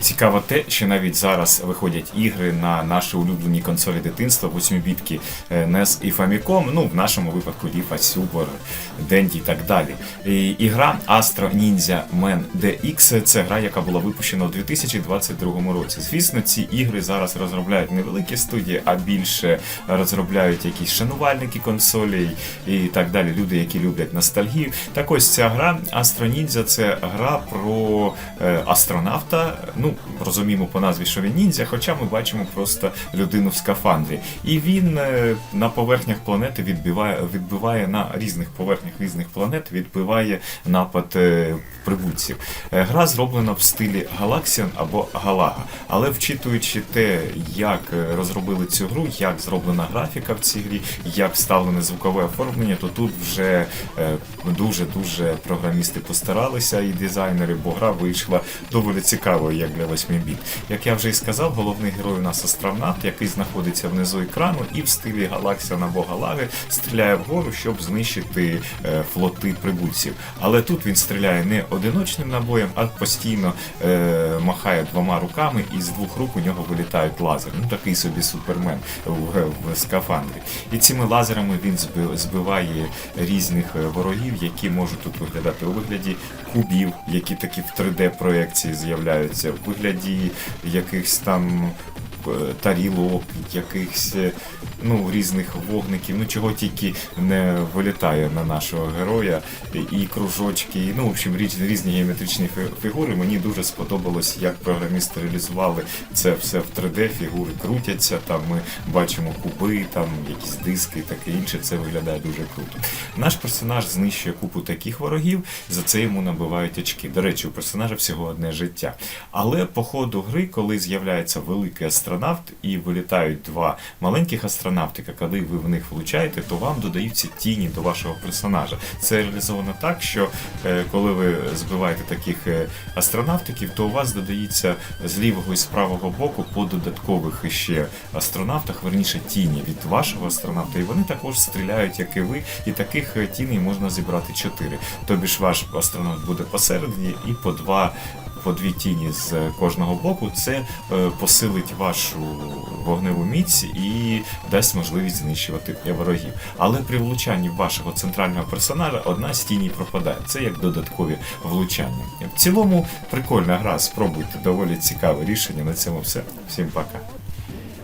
Цікаво те, що навіть зараз виходять ігри на наші улюблені консолі дитинства, 8-бітки е, NES і Famicom, ну в нашому випадку Ліфа, Super, Dendy і так далі. І, ігра Astro Ninja Man DX це гра, яка була випущена у 2022 році. Звісно, ці ігри зараз розробляють невеликі студії, а більше розробляють якісь шанувальники консолей і так далі. Люди, які люблять ностальгію. Так ось ця гра Astro Ninja це гра про е, астронавта. Ну розуміємо по назві, що він ніндзя, хоча ми бачимо просто людину в скафандрі. І він е, на поверхнях планети відбиває, відбиває на різних поверхнях різних планет, відбиває напад е, прибульців. Е, Гра зроблена в стилі Galaxian або Галага. Але вчитуючи те, як розробили цю гру, як зроблена графіка в цій грі, як вставлене звукове оформлення, то тут вже е, дуже-дуже програмісти постаралися і дизайнери, бо гра вийшла доволі цікавою, як для 8 біт. Як я вже і сказав, головний герой у нас астронавт, який знаходиться внизу екрану і в стилі Галаксіана або Галаги стріляє вгору, щоб знищити е, флоти прибульців. Але тут він стріляє не одиночним набоєм, а постійно е, махає двома руками, і з двох рук у нього вилітають лазери. Ну такий собі супермен в, в скафандрі. І цими лазерами він збиває різних е, ворогів, які можуть тут виглядати у вигляді кубів, які такі в 3D-проекції з'являються, в вигляді якихось там тарілок, якихось е, ну, різних вогників, ну чого тільки не вилітає на нашого героя, і кружочки, і, ну, в общем, різні, геометричні фігури. Мені дуже сподобалось, як програмісти реалізували це все в 3D, фігури крутяться, там ми бачимо куби, там якісь диски і таке інше. Це виглядає дуже круто. Наш персонаж знищує купу таких ворогів, за це йому набивають очки. До речі, у персонажа всього одне життя. Але по ходу гри, коли з'являється великий астронавт і вилітають два маленьких астронавтика, коли ви в них влучаєте, то вам додаються тіні до вашого персонажа. Це реалізовано так, що е, коли ви збиваєте таких е, астронавтиків, то у вас додається з лівого і з правого боку по додаткових ще астронавтах, верніше тіні від вашого астронавта, і вони також стріляють, як і ви, і таких е, тіней можна зібрати чотири. Тобі ж ваш астронавт буде посередині і по два. По дві тіні з е, кожного боку, це е, посилить вашу вогневу міць і дасть можливість знищувати ворогів. Але при влучанні вашого центрального персонажа одна з тіней пропадає. Це як додаткові влучання. В цілому прикольна гра. Спробуйте доволі цікаве рішення. На цьому все. Всім пока.